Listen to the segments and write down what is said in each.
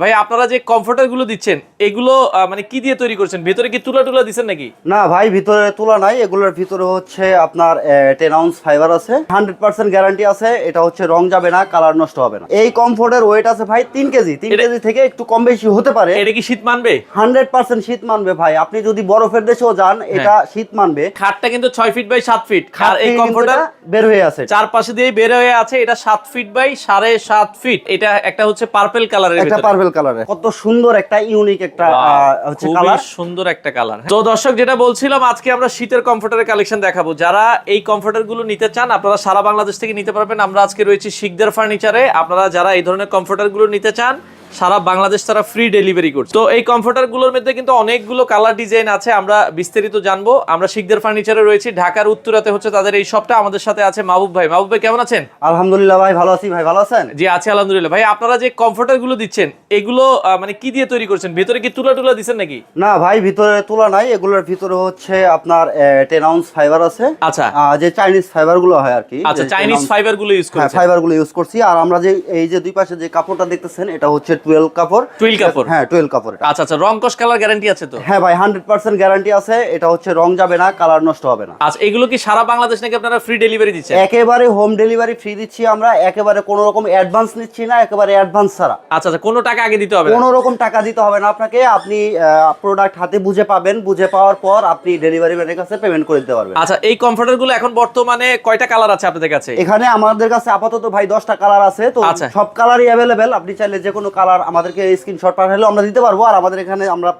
ভাই আপনারা যে কমফোর্টারগুলো দিচ্ছেন এগুলো মানে কি দিয়ে তৈরি করছেন? ভিতরে কি তুলা টুলা দিচ্ছেন নাকি? না ভাই ভিতরে তুলা নাই। এগুলোর ভিতরে হচ্ছে আপনার টেন আউন্স ফাইবার আছে। হান্ড্রেড পার্সেন্ট গ্যারান্টি আছে। এটা হচ্ছে রং যাবে না কালার নষ্ট হবে না। এই কমফোর্টের ওয়েট আছে ভাই তিন কেজি। তিন কেজি থেকে একটু কম বেশি হতে পারে। এটা কি শীত মানবে? হান্ড্রেড পার্সেন্ট শীত মানবে ভাই। আপনি যদি বরফের দেশেও যান এটা শীত মানবে। খাটটা কিন্তু ছয় ফিট বাই সাত ফিট আর এই কমফোর্টার বের হয়ে আছে। চারপাশে দিয়ে বের হয়ে আছে। এটা সাত ফিট বাই সাড়ে সাত ফিট এটা একটা হচ্ছে পার্পেল কালার কালারের একটা কালারে কত সুন্দর একটা ইউনিক একটা আহ, হচ্ছে কালার সুন্দর একটা কালার তো দর্শক যেটা বলছিলাম আজকে আমরা শীতের কমফোর্টারের কালেকশন দেখাবো। যারা এই কমফোর্টারগুলো নিতে চান আপনারা সারা বাংলাদেশ থেকে নিতে পারবেন। আমরা আজকে রয়েছি শিখদের ফার্নিচারে আপনারা যারা এই ধরনের কমফোর্টারগুলো নিতে চান সারা বাংলাদেশ তারা ফ্রি ডেলিভারি করছে। তো এই কমফোর্টারগুলোর মধ্যে কিন্তু অনেকগুলো কালার ডিজাইন আছে আমরা বিস্তারিত জানব। আমরা শিকদার ফার্নিচারে রয়েছি ঢাকার উত্তরাতে হচ্ছে তাদের এই শপটা আমাদের সাথে আছে মাহবুব ভাই। মাহবুব ভাই কেমন আছেন? আলহামদুলিল্লাহ ভাই ভালো আছি ভাই ভালো আছেন? জি আছে আলহামদুলিল্লাহ। ভাই আপনারা যে কমফোর্টারগুলো দিচ্ছেন এগুলো মানে কি দিয়ে তৈরি করছেন? ভিতরে কি তুলা টুলা দিচ্ছেন নাকি? না ভাই ভিতরে তুলা নাই এগুলোর ভিতরে হচ্ছে আপনার টেন আউন্স ফাইবার আছে। আচ্ছা। যে চাইনিজ ফাইবারগুলো হয় আর কি আচ্ছা চাইনিজ ফাইবারগুলো ইউজ করেছেন। ফাইবারগুলো ইউজ করছি। আর আমরা যে এই যে দুই পাশে যে কাপড়টা দেখতেছেন এটা হচ্ছে টুয়েলভ কাপড়। 12 কাপড়? হ্যাঁ টুয়েলভ কাপড় আচ্ছা আচ্ছা রং কস কালার গ্যারান্টি আছে তো? হ্যাঁ ভাই হান্ড্রেড পার্সেন্ট গ্যারান্টি আছে। এটা হচ্ছে রং যাবে না কালার নষ্ট হবে না। আচ্ছা এগুলো কি সারা বাংলাদেশ নাকি আপনারা ফ্রি ডেলিভারি দিচ্ছেন? একেবারে হোম ডেলিভারি ফ্রি দিচ্ছি আমরা একেবারে কোনো রকম অ্যাডভান্স নিচ্ছি না একেবারে অ্যাডভান্স ছাড়া। আচ্ছা আচ্ছা কোনো টাকা আগে দিতে হবে না? কোনো রকম টাকা দিতে হবে না আপনাকে আপনি প্রোডাক্ট হাতে বুঝে পাবেন বুঝে পাওয়ার পর আপনি ডেলিভারি ম্যানের কাছে পেমেন্ট করে দিতে পারবেন। আচ্ছা এই কমফোর্টারগুলো এখন বর্তমানে কয়টা কালার আছে আপনাদের কাছে? এখানে আমাদের কাছে আপাতত ভাই দশটা কালার আছে তো আচ্ছা। সব কালারই অ্যাভেলেবেল আপনি চাইলে যে কোনো কালার আমাদেরকে স্ক্রিনশট পাঠালেও আমরা দিতে পারব আর আমাদের এখানে আমরা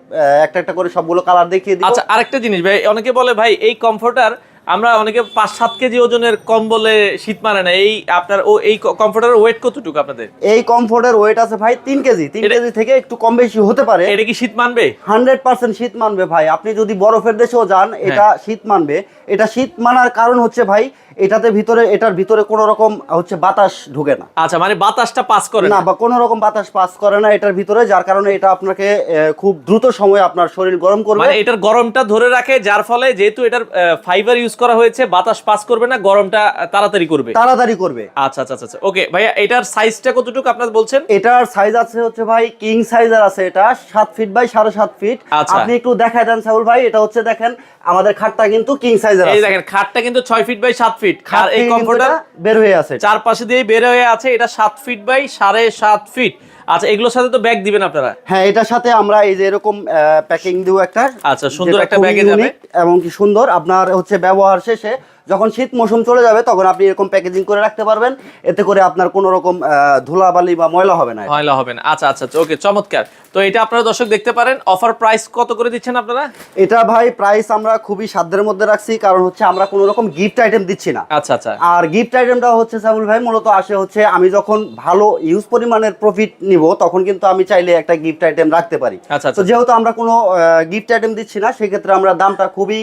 একটা একটা করে সবগুলো কালার দেখিয়ে দিব। আচ্ছা আরেকটা জিনিস ভাই অনেকে বলে ভাই এই কমফোর্টার আমরা অনেকে পাঁচ সাত কেজি ওজনের কম বলে শীত মানে না। এই আপনার ও এই কমফোর্টার ওয়েট কতটুকু আপনাদের? এই কমফোর্টের ওয়েট আছে ভাই তিন কেজি। তিন কেজি থেকে একটু কম বেশি হতে পারে। এটা কি শীত মানবে? হান্ড্রেড পার্সেন্ট শীত মানবে ভাই। আপনি যদি বরফের দেশেও যান হ্যাঁ। এটা শীত মানবে। এটা শীত মানার কারণ হচ্ছে ভাই এটাতে ভিতরে এটার ভিতরে কোনো রকম হচ্ছে বাতাস ঢুকে না। আচ্ছা মানে বাতাসটা পাস করে না বা কোনো রকম বাতাস পাস করে না এটার ভিতরে যার কারণে এটা আপনাকে খুব দ্রুত সময়ে আপনার শরীর গরম করবে। মানে এটার গরমটা ধরে রাখে যার ফলে যেহেতু এটার ফাইবার ইউজ করা হয়েছে বাতাস পাস করবে না গরমটা তাড়াতাড়ি করবে। তাড়াতাড়ি করবে। আচ্ছা আচ্ছা আচ্ছা ওকে ভাইয়া এটার সাইজটা কতটুকু আপনার বলছেন? এটার সাইজ আছে হচ্ছে ভাই কিং সাইজের আছে এটা সাত ফিট বাই সাড়ে সাত ফিট আচ্ছা। আপনি একটু দেখায় দেন সাউল ভাই এটা হচ্ছে দেখেন আমাদের খাটটা কিন্তু কিং সাইজের এই দেখেন খাটটা কিন্তু ছয় ফিট বাই সাত ফিট খাট আর এই কমফোর্টার বের হয়ে আছে। চারপাশে দিয়ে বের হয়ে আছে এটা সাত ফিট বাই সাড়ে সাত ফিট আচ্ছা এগুলোর সাথে তো ব্যাগ দিবেন আপনারা? হ্যাঁ এটার সাথে আমরা এই যে এরকম প্যাকিং দিব একটা। আচ্ছা, সুন্দর একটা ব্যাগে যাবে। এবং কি সুন্দর। আপনার হচ্ছে ব্যবহার শেষে যখন শীত মৌসুম চলে যাবে তখন আপনি এরকম প্যাকেজিং করে রাখতে পারবেন। এতে করে আপনার কোনো রকম ধুলাবালি বা ময়লা হবে না। ময়লা হবে না। আচ্ছা আচ্ছা ওকে চমৎকার। তো এটা আপনারা দর্শক দেখতে পারেন। অফার প্রাইস কত করে দিচ্ছেন আপনারা? এটা ভাই প্রাইস আমরা খুবই সাধ্যের মধ্যে রাখছি কারণ হচ্ছে আমরা কোনো রকম গিফট আইটেম দিচ্ছি না। আচ্ছা আচ্ছা। আর গিফট আইটেমটা হচ্ছে সাবুল ভাই মূলত আসে হচ্ছে আমি যখন ভালো ইউজ পরিমাণের প্রফিট নিব তখন কিন্তু আমি চাইলে একটা গিফট আইটেম রাখতে পারি। আচ্ছা, তো আচ্ছা। যেহেতু আমরা কোনো গিফট আইটেম দিচ্ছি না সেক্ষেত্রে আমরা দামটা খুবই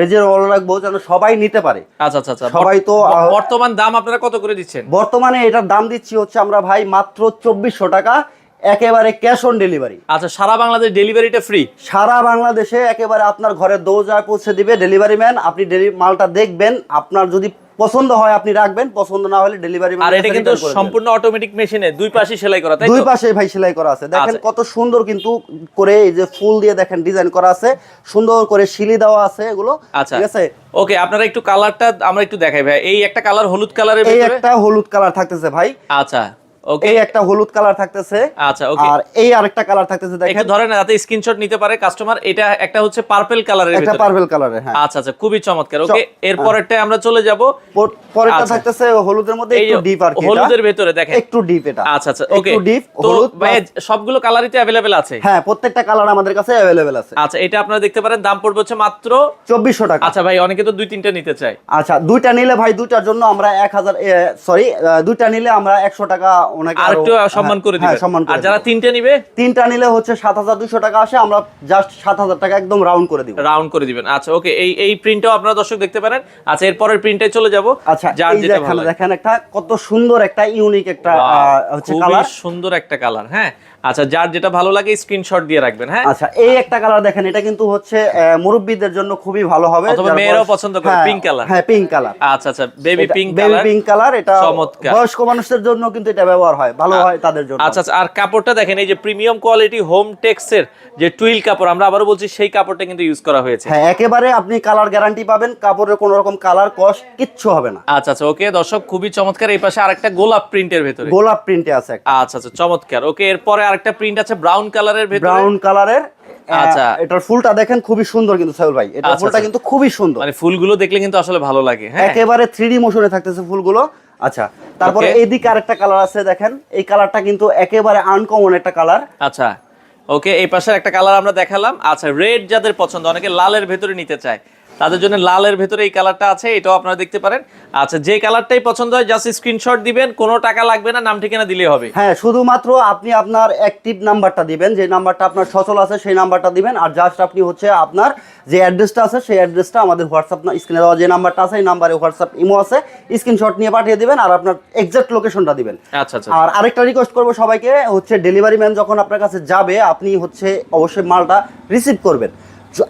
রিজনেবল রাখব যেন সবাই নিতে পারে। আচ্ছা আচ্ছা আচ্ছা। সবাই তো, বর্তমান দাম আপনারা কত করে দিচ্ছেন? বর্তমানে এটার দাম দিচ্ছি হচ্ছে আমরা ভাই মাত্র চব্বিশশো টাকা একেবারে ক্যাশ অন ডেলিভারি আচ্ছা সারা বাংলাদেশ ডেলিভারিটা ফ্রি সারা বাংলাদেশে একেবারে আপনার ঘরে দৌজায় পৌঁছে দিবে ডেলিভারি ম্যান আপনি মালটা দেখবেন আপনার যদি পছন্দ হয় আপনি রাখবেন পছন্দ না হলে ডেলিভারি আর এটা কিন্তু সম্পূর্ণ অটোমেটিক মেশিনে দুই পাশে সেলাই করা তাই দুই পাশে ভাই সেলাই করা আছে। দেখেন আচ্ছা। কত সুন্দর কিন্তু করে এই যে ফুল দিয়ে দেখেন ডিজাইন করা আছে। সুন্দর করে শিলি দেওয়া আছে এগুলো। আচ্ছা। ঠিক আছে? ওকে আপনারা একটু কালারটা আমরা একটু দেখাই ভাই। এই একটা কালার হলুদ কালারের এই একটা হলুদ কালার থাকতেছে ভাই। আচ্ছা। এই একটা হলুদ কালার থাকতেছে। আচ্ছা ওকে। আর এই আরেকটা কালার থাকতেছে একটু ধরেন যাতে স্ক্রিনশট নিতে পারে কাস্টমার এটা একটা হচ্ছে পার্পল কালারের ভিতরে। পার্পল হ্যাঁ। আচ্ছা আচ্ছা খুবই চমৎকার ওকে। এরপরেরটা আমরা চলে যাব। পরেরটা আচ্ছা। থাকতেছে হলুদের মধ্যে একটু ডিপ আর কি হলুদের ভেতরে দেখেন। একটু ডিপ এটা। আচ্ছা আচ্ছা ওকে। একটু ডিপ হলুদ ভাই সবগুলো কালারই তো অ্যাভেলেবেল আছে? হ্যাঁ প্রত্যেকটা কালার আমাদের কাছে অ্যাভেলেবেল আছে। আচ্ছা এটা আপনারা দেখতে পারেন দাম পড়বে হচ্ছে মাত্র চব্বিশশো টাকা। আচ্ছা ভাই অনেকে তো দুই তিনটা নিতে চায়। আচ্ছা দুইটা নিলে ভাই দুইটার জন্য আমরা এক হাজার সরি দুইটা নিলে আমরা একশো টাকা ওনাকে আর সম্মান করে হ্যাঁ, দিবেন সম্মান আর যারা তিনটা নিবে? তিনটা নিলে হচ্ছে সাত হাজার দুশো টাকা আসে আমরা জাস্ট সাত হাজার টাকা একদম রাউন্ড করে দিব। রাউন্ড করে দিবেন। আচ্ছা ওকে এই এই প্রিন্টটাও আপনারা দর্শক দেখতে পারেন। আচ্ছা এরপরের প্রিন্টে চলে যাব। আচ্ছা যার যেটা ভালো দেখেন একটা কত সুন্দর একটা ইউনিক একটা হচ্ছে কালার সুন্দর একটা কালার হ্যাঁ? আচ্ছা যার যেটা ভালো লাগে স্ক্রিনশট দিয়ে রাখবেন হ্যাঁ? আচ্ছা এই একটা কালার দেখেন এটা কিন্তু হচ্ছে মুরব্বীদের জন্য খুবই ভালো হবে। অথবা মেয়েরাও পছন্দ করে, হ্যাঁ, pink color। হ্যাঁ পিঙ্ক কালার আচ্ছা আচ্ছা baby pink baby colour pink colour এটা চমৎকার। বয়স্ক মানুষদের জন্য কিন্তু এটা ব্যবহার হয় ভালো হয় তাদের জন্য। আচ্ছা আচ্ছা আর কাপড়টা দেখেন এই যে প্রিমিয়াম কোয়ালিটি হোম টেক্সের যে টুইল কাপড় আমরা আবারও বলছি সেই কাপড়টা কিন্তু ইউজ করা হয়েছে। হ্যাঁ একেবারে আপনি কালার গ্যারান্টি পাবেন কাপড়ের কোনো রকম কালার কস কিচ্ছু হবে না। আচ্ছা আচ্ছা ওকে দর্শক খুবই চমৎকার। এই পাশে আরেকটা গোলাপ প্রিন্টের ভেতরে। গোলাপ প্রিন্টে আছে আচ্ছা আচ্ছা চমৎকার। ওকে এরপরে আরেকটা প্রিন্ট আছে ব্রাউন কালারের ভেতরে। ব্রাউন কালারের আচ্ছা। এটার ফুলটা দেখেন খুবই সুন্দর কিন্তু ভাই। এটার আচ্ছা, ফুলটা আচ্ছা। কিন্তু খুবই সুন্দর। মানে ফুলগুলো দেখলে কিন্তু আসলে ভালো লাগে হ্যাঁ। একেবারে থ্রি মোশনে থাকতেছে ফুলগুলো। আচ্ছা তারপরে. এইদিকে আরেকটা কালার আছে দেখেন। এই কালারটা কিন্তু একেবারে আনকমন একটা কালার আচ্ছা। ওকে এই পাশে একটা কালার আমরা দেখালাম। আচ্ছা রেড যাদের পছন্দ অনেকে লালের ভেতরে নিতে চায়। তাদের জন্য লালের ভেতরে এই কালারটা আছে এটাও আপনারা দেখতে পারেন। আচ্ছা যে কালারটাই পছন্দ হয় জাস্ট স্ক্রিনশট দিবেন কোনো টাকা লাগবে না নাম ঠিকানা দিলেই হবে। হ্যাঁ শুধুমাত্র আপনি আপনার অ্যাক্টিভ নাম্বারটা দিবেন যে নাম্বারটা আপনার সচল আছে সেই নাম্বারটা দিবেন আর জাস্ট আপনি হচ্ছে আপনার যে অ্যাড্রেসটা আছে সেই অ্যাড্রেসটা আমাদের হোয়াটসঅ্যাপ স্ক্রিনে দেওয়া যে নাম্বারটা আছে এই নাম্বারে হোয়াটসঅ্যাপ ইমো আছে স্ক্রিনশট নিয়ে পাঠিয়ে দিবেন আর আপনার এক্সাক্ট লোকেশনটা দিবেন। আচ্ছা আচ্ছা আর আরেকটা রিকোয়েস্ট করব সবাইকে হচ্ছে ডেলিভারি ম্যান যখন আপনার কাছে যাবে আপনি হচ্ছে অবশ্যই মালটা রিসিভ করবেন।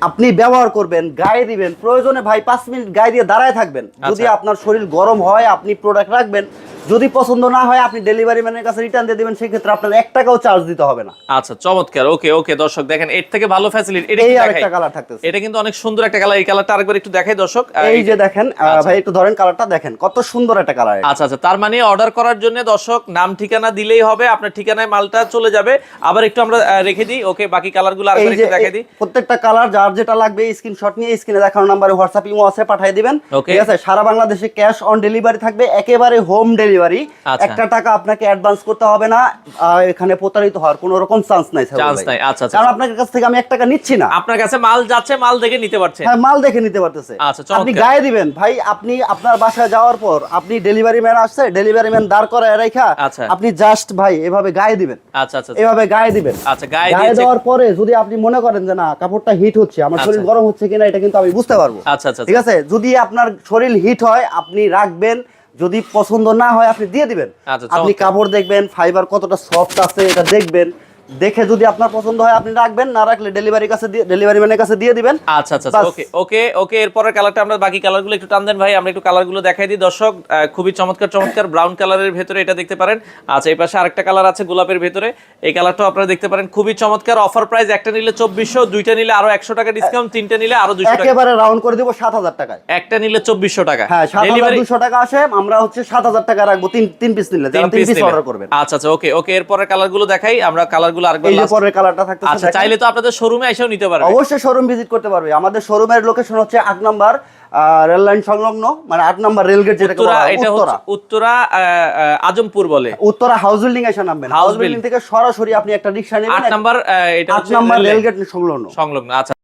আপনি ব্যবহার করবেন গায়ে দিবেন প্রয়োজনে ভাই পাঁচ মিনিট গায়ে দিয়ে দাঁড়ায় থাকবেন যদি আচ্ছা। আপনার শরীর গরম হয় আপনি প্রোডাক্ট রাখবেন যদি পছন্দ না হয় আপনি ডেলিভারি ম্যানের কাছে রিটার্ন দিয়ে দিবেন সেক্ষেত্রে আপনার এক টাকাও চার্জ দিতে হবে না। আচ্ছা চমৎকার। ওকে ওকে দর্শক দেখেন এর থেকে ভালো ফ্যাসিলিটি এটা এই একটু আরেকটা কালার থাকতেছে। এটা কিন্তু অনেক সুন্দর একটা কালার এই কালারটা আরেকবার একটু দেখাই দর্শক। এই যে দেখেন আচ্ছা। ভাই একটু ধরেন কালারটা দেখেন কত সুন্দর একটা কালার আচ্ছা আচ্ছা তার মানে অর্ডার করার জন্য দর্শক নাম ঠিকানা দিলেই হবে আপনার ঠিকানায় মালটা চলে যাবে। আবার একটু আমরা রেখে দিই ওকে বাকি কালারগুলো আরেকবার একটু দেখাই দিই। প্রত্যেকটা কালার যার যেটা লাগবে স্ক্রিনশট নিয়ে স্ক্রিনে দেখানো নাম্বারে হোয়াটসঅ্যাপ ইমো আছে পাঠিয়ে দিবেন. ঠিক আছে? সারা বাংলাদেশে ক্যাশ অন ডেলিভারি থাকবে একেবারে হোম ডেলিভারি আচ্ছা। একটা টাকা আপনাকে অ্যাডভান্স করতে হবে না এখানে প্রতারিত হওয়ার কোনো রকম চান্স নাই চান্স নাই। আচ্ছা আচ্ছা। কারণ আপনার কাছ থেকে আমি এক টাকা নিচ্ছি না। আপনার কাছে মাল যাচ্ছে মাল দেখে নিতে পারছেন হ্যাঁ মাল দেখে নিতে পারতেছে। আচ্ছা, আপনি গায়ে দিবেন। ভাই আপনি আপনার বাসায় যাওয়ার পর আপনি ডেলিভারি ম্যান আসছে ডেলিভারি ম্যান দাঁড় করায় রেখা আচ্ছা। আপনি জাস্ট ভাই এভাবে গায়ে দিবেন। আচ্ছা আচ্ছা এভাবে গায়ে দিবেন। আচ্ছা গায়ে গায়ে দেওয়ার পরে যদি আপনি মনে করেন যে না কাপড়টা হিট হচ্ছে আমার শরীর। গরম হচ্ছে কিনা এটা কিন্তু আমি বুঝতে পারব। আচ্ছা আচ্ছা ঠিক আছে? যদি আপনার শরীর হিট হয় আপনি রাখবেন যদি পছন্দ না হয় আপনি দিয়ে দিবেন। আচ্ছা, আপনি কাপড় দেখবেন ফাইবার কতটা সফট আছে এটা দেখবেন। দেখে যদি আপনার পছন্দ হয় আপনি রাখবেন না রাখলে ডেলিভারি কাছে দিয়ে ডেলিভারি ম্যানের কাছে দিয়ে দিবেন। আচ্ছা আচ্ছা বাস। ওকে ওকে ওকে এরপরের কালারটা আমরা বাকি কালারগুলো একটু টান দেন ভাই আমরা একটু কালারগুলো দেখাই দিই। দর্শক খুবই চমৎকার চমৎকার ব্রাউন কালারের ভেতরে এটা দেখতে পারেন। আচ্ছা এই পাশে আরেকটা কালার আছে গোলাপের ভেতরে। এই কালারটাও আপনারা দেখতে পারেন। খুবই চমৎকার অফার প্রাইস একটা নিলে চব্বিশশো দুইটা নিলে আরও একশো টাকা ডিসকাউন্ট তিনটা নিলে আরও দুশো টাকা। একেবারে রাউন্ড করে দিব সাত হাজার টাকায়। একটা নিলে চব্বিশশো টাকা। হ্যাঁ সাত হাজার ডেলিভারি দুশো টাকা আসে আমরা হচ্ছে সাত হাজার টাকা রাখব তিন তিন পিস নিলে তিন পিস অর্ডার করবেন। আচ্ছা আচ্ছা ওকে ওকে এরপরের কালারগুলো দেখাই আমরা কালারগুলো আরেকবার এই যে পরের কালারটা থাকতেছে আচ্ছা চাইলে তো আপনাদের শোরুমে এসেও নিতে পারবে। অবশ্যই শোরুম ভিজিট করতে পারবে। আমাদের শোরুমের লোকেশন হচ্ছে আট নম্বর রেল লাইন সংলগ্ন মানে আট নম্বর রেলগেট যেটাকে উত্তরা বলা হয়, উত্তরা। উত্তরা আহ, আহ, আজমপুর বলে। উত্তরা হাউস বিল্ডিং এসে নামবেন। হাউস বিল্ডিং থেকে সরাসরি আপনি একটা রিক্সা নেবেন নাম্বার এটা আট নম্বর। রেলগেট সংলগ্ন। সংলগ্ন আচ্ছা।